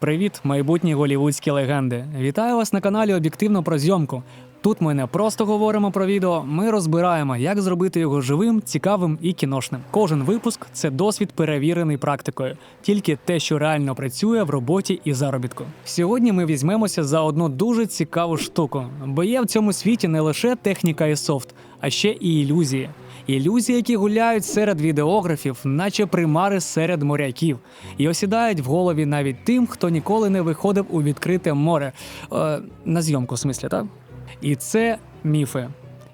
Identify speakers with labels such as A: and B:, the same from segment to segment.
A: Привіт, майбутні голівудські легенди! Вітаю вас на каналі Об'єктивно про зйомку. Тут ми не просто говоримо про відео, ми розбираємо, як зробити його живим, цікавим і кіношним. Кожен випуск це досвід перевірений практикою, тільки те, що реально працює в роботі і заробітку. Сьогодні ми візьмемося за одну дуже цікаву штуку, бо є в цьому світі не лише техніка і софт, а ще і ілюзії. Ілюзії, які гуляють серед відеографів, наче примари серед моряків, і осідають в голові навіть тим, хто ніколи не виходив у відкрите море е, на зйомку, в смислі, так? І це міфи.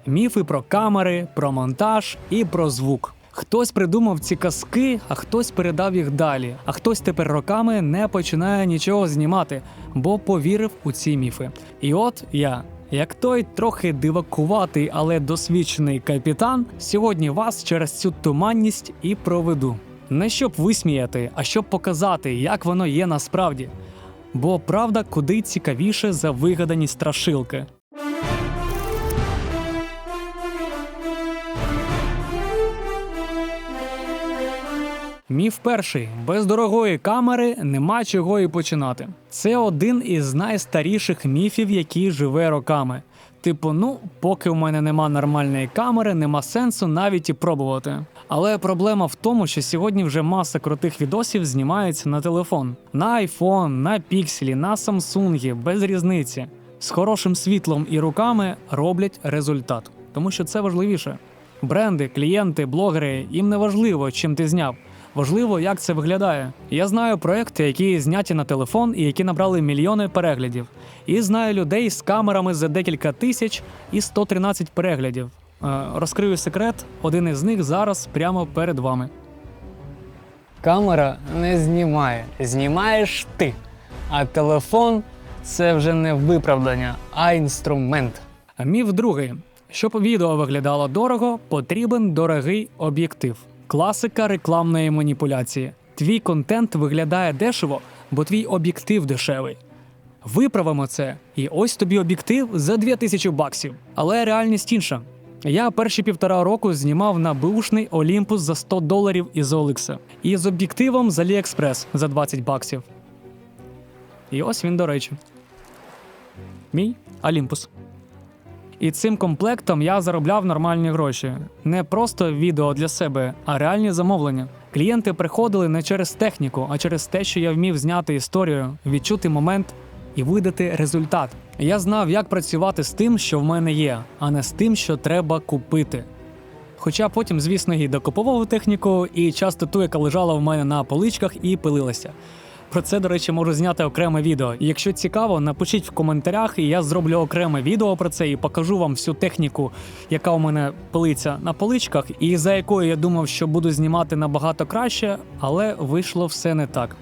A: Міфи про камери, про монтаж і про звук. Хтось придумав ці казки, а хтось передав їх далі. А хтось тепер роками не починає нічого знімати, бо повірив у ці міфи. І от я, як той трохи дивакуватий, але досвідчений капітан, сьогодні вас через цю туманність і проведу. Не щоб висміяти, а щоб показати, як воно є насправді. Бо правда куди цікавіше за вигадані страшилки. Міф перший: без дорогої камери нема чого і починати. Це один із найстаріших міфів, який живе роками. Типу, ну, поки у мене нема нормальної камери, нема сенсу навіть і пробувати. Але проблема в тому, що сьогодні вже маса крутих відосів знімається на телефон, на iPhone, на пікселі, на Samsung, без різниці. З хорошим світлом і руками роблять результат, тому що це важливіше. Бренди, клієнти, блогери їм не важливо, чим ти зняв. Важливо, як це виглядає. Я знаю проекти, які зняті на телефон і які набрали мільйони переглядів. І знаю людей з камерами за декілька тисяч і 113 переглядів. Е, розкрию секрет, один із них зараз прямо перед вами. Камера не знімає, знімаєш ти. А телефон це вже не виправдання, а інструмент. Міф другий. Щоб відео виглядало дорого, потрібен дорогий об'єктив. Класика рекламної маніпуляції. Твій контент виглядає дешево, бо твій об'єктив дешевий. Виправимо це, і ось тобі об'єктив за 2000 баксів. Але реальність інша. Я перші півтора року знімав на бушний Олімпус за 100 доларів із Олекса і з об'єктивом з AliExpress за 20 баксів. І ось він, до речі. Мій Олімпус. І цим комплектом я заробляв нормальні гроші. Не просто відео для себе, а реальні замовлення. Клієнти приходили не через техніку, а через те, що я вмів зняти історію, відчути момент і видати результат. Я знав, як працювати з тим, що в мене є, а не з тим, що треба купити. Хоча потім, звісно, і докуповував техніку, і часто ту, яка лежала в мене на поличках і пилилася. Про це, до речі, можу зняти окреме відео. Якщо цікаво, напишіть в коментарях, і я зроблю окреме відео про це і покажу вам всю техніку, яка у мене пилиться на поличках, і за якою я думав, що буду знімати набагато краще, але вийшло все не так.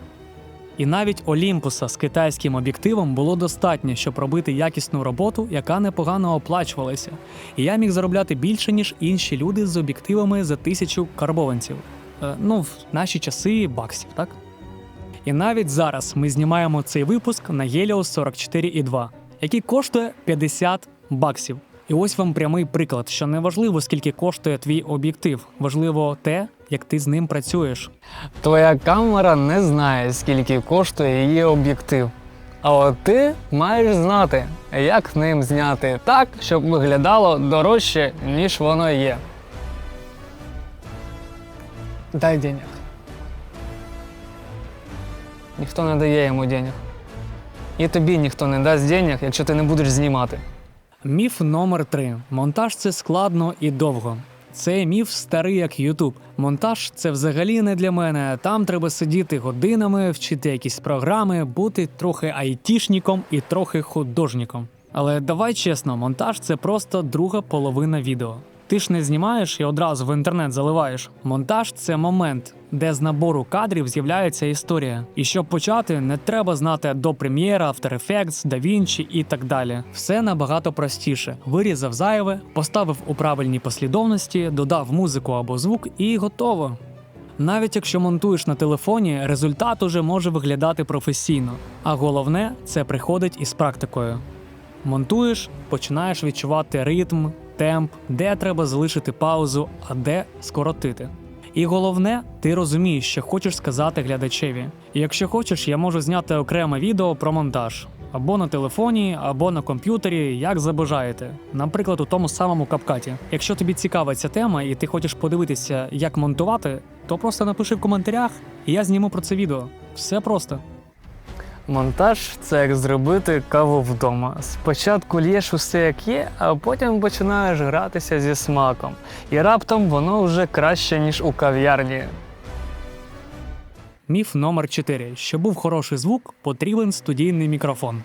A: І навіть Олімпуса з китайським об'єктивом було достатньо, щоб робити якісну роботу, яка непогано оплачувалася. І я міг заробляти більше, ніж інші люди з об'єктивами за тисячу карбованців. Е, ну, в наші часи баксів, так? І навіть зараз ми знімаємо цей випуск на Helios 44.2, який коштує 50 баксів. І ось вам прямий приклад, що не важливо, скільки коштує твій об'єктив, важливо те, як ти з ним працюєш. Твоя камера не знає, скільки коштує її об'єктив. А от ти маєш знати, як ним зняти так, щоб виглядало дорожче, ніж воно є. Дай денег. Ніхто не дає йому денег. І тобі ніхто не дасть денег, якщо ти не будеш знімати. Міф номер 3 Монтаж це складно і довго. Це міф старий як Ютуб. Монтаж це взагалі не для мене. Там треба сидіти годинами, вчити якісь програми, бути трохи айтішником і трохи художником. Але давай чесно, монтаж це просто друга половина відео. Ти ж не знімаєш і одразу в інтернет заливаєш. Монтаж це момент, де з набору кадрів з'являється історія. І щоб почати, не треба знати Adobe Premiere, After Effects, DaVinci і так далі. Все набагато простіше. Вирізав зайве, поставив у правильній послідовності, додав музику або звук і готово. Навіть якщо монтуєш на телефоні, результат уже може виглядати професійно. А головне, це приходить із практикою. Монтуєш, починаєш відчувати ритм, темп, де треба залишити паузу, а де скоротити. І головне, ти розумієш, що хочеш сказати глядачеві. І якщо хочеш, я можу зняти окреме відео про монтаж. Або на телефоні, або на комп'ютері, як забажаєте. Наприклад, у тому самому капкаті. Якщо тобі цікава ця тема і ти хочеш подивитися, як монтувати, то просто напиши в коментарях, і я зніму про це відео. Все просто. Монтаж це як зробити каву вдома. Спочатку лєш усе як є, а потім починаєш гратися зі смаком. І раптом воно вже краще, ніж у кав'ярні. Міф номер 4. Щоб був хороший звук, потрібен студійний мікрофон.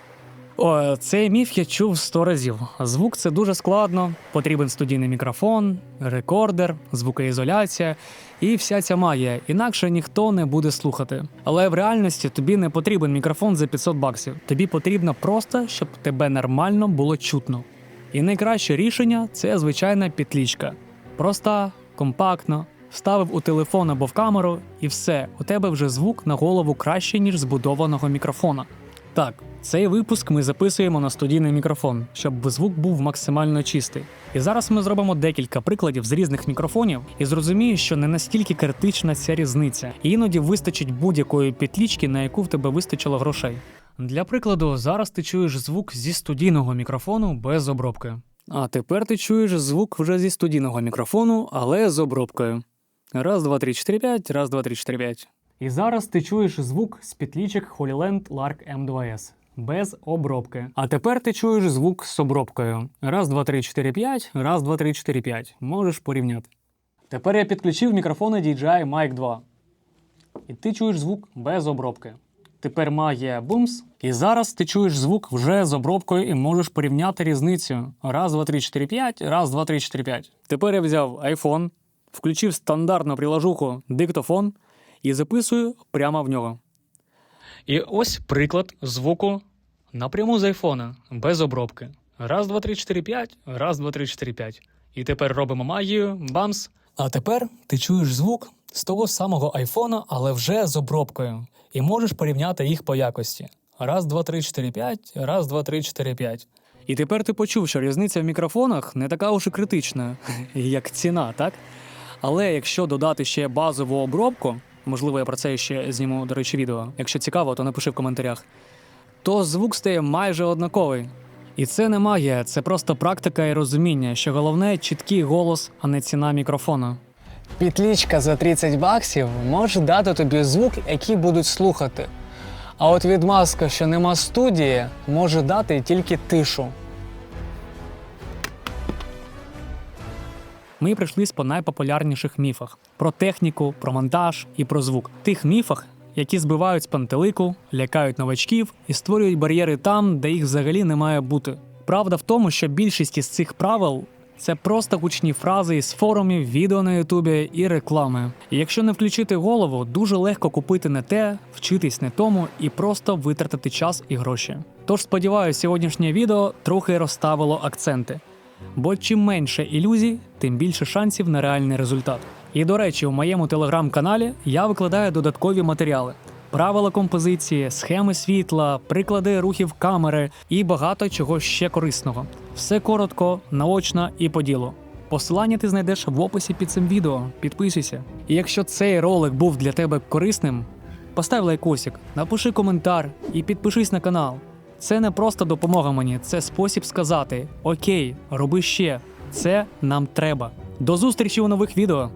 A: О, цей міф я чув сто разів. Звук це дуже складно. Потрібен студійний мікрофон, рекордер, звукоізоляція і вся ця магія. Інакше ніхто не буде слухати. Але в реальності тобі не потрібен мікрофон за 500 баксів. Тобі потрібно просто, щоб тебе нормально було чутно. І найкраще рішення це звичайна петлічка. Проста, компактно, вставив у телефон або в камеру, і все, у тебе вже звук на голову краще, ніж збудованого мікрофона. Так, цей випуск ми записуємо на студійний мікрофон, щоб звук був максимально чистий. І зараз ми зробимо декілька прикладів з різних мікрофонів і зрозумієш, що не настільки критична ця різниця. І іноді вистачить будь-якої петлічки, на яку в тебе вистачило грошей. Для прикладу, зараз ти чуєш звук зі студійного мікрофону без обробки. А тепер ти чуєш звук вже зі студійного мікрофону, але з обробкою. Раз, два, три, чотири, п'ять, раз, два, три, чотири, п'ять. І зараз ти чуєш звук з петлічок Holyland Lark M2S. Без обробки. А тепер ти чуєш звук з обробкою. Раз, два, три, чотири, п'ять, раз, два, три, чотири, п'ять. Можеш порівняти. Тепер я підключив мікрофони DJI Mic 2. І ти чуєш звук без обробки. Тепер має бумс. І зараз ти чуєш звук вже з обробкою і можеш порівняти різницю. Раз, два, три, чотири, п'ять, раз, два, три, чотири, п'ять. Тепер я взяв iPhone, включив стандартну приложуху диктофон і записую прямо в нього. І ось приклад звуку напряму з айфона, без обробки. Раз, два, три, чотири, п'ять, раз, два, три, чотири, п'ять. І тепер робимо магію, бамс. А тепер ти чуєш звук з того самого айфона, але вже з обробкою. І можеш порівняти їх по якості. Раз, два, три, чотири, п'ять, раз, два, три, чотири, п'ять. І тепер ти почув, що різниця в мікрофонах не така уж і критична, як ціна, так? Але якщо додати ще базову обробку, можливо, я про це ще зніму, до речі, відео. Якщо цікаво, то напиши в коментарях. То звук стає майже однаковий. І це не магія, це просто практика і розуміння, що головне чіткий голос, а не ціна мікрофона. Петлічка за 30 баксів може дати тобі звук, який будуть слухати. А от відмазка, що нема студії, може дати тільки тишу. Ми прийшлись по найпопулярніших міфах: про техніку, про монтаж і про звук. Тих міфах, які збивають з пантелику, лякають новачків і створюють бар'єри там, де їх взагалі не має бути. Правда в тому, що більшість із цих правил це просто гучні фрази із форумів, відео на Ютубі і реклами. І якщо не включити голову, дуже легко купити не те, вчитись не тому і просто витратити час і гроші. Тож сподіваюся, сьогоднішнє відео трохи розставило акценти. Бо чим менше ілюзій, тим більше шансів на реальний результат. І до речі, у моєму телеграм-каналі я викладаю додаткові матеріали: правила композиції, схеми світла, приклади рухів камери і багато чого ще корисного. Все коротко, наочно і по ділу. Посилання ти знайдеш в описі під цим відео. Підписуйся. І якщо цей ролик був для тебе корисним, постав лайкосик, напиши коментар і підпишись на канал. Це не просто допомога мені, це спосіб сказати: Окей, роби ще, це нам треба. До зустрічі у нових відео.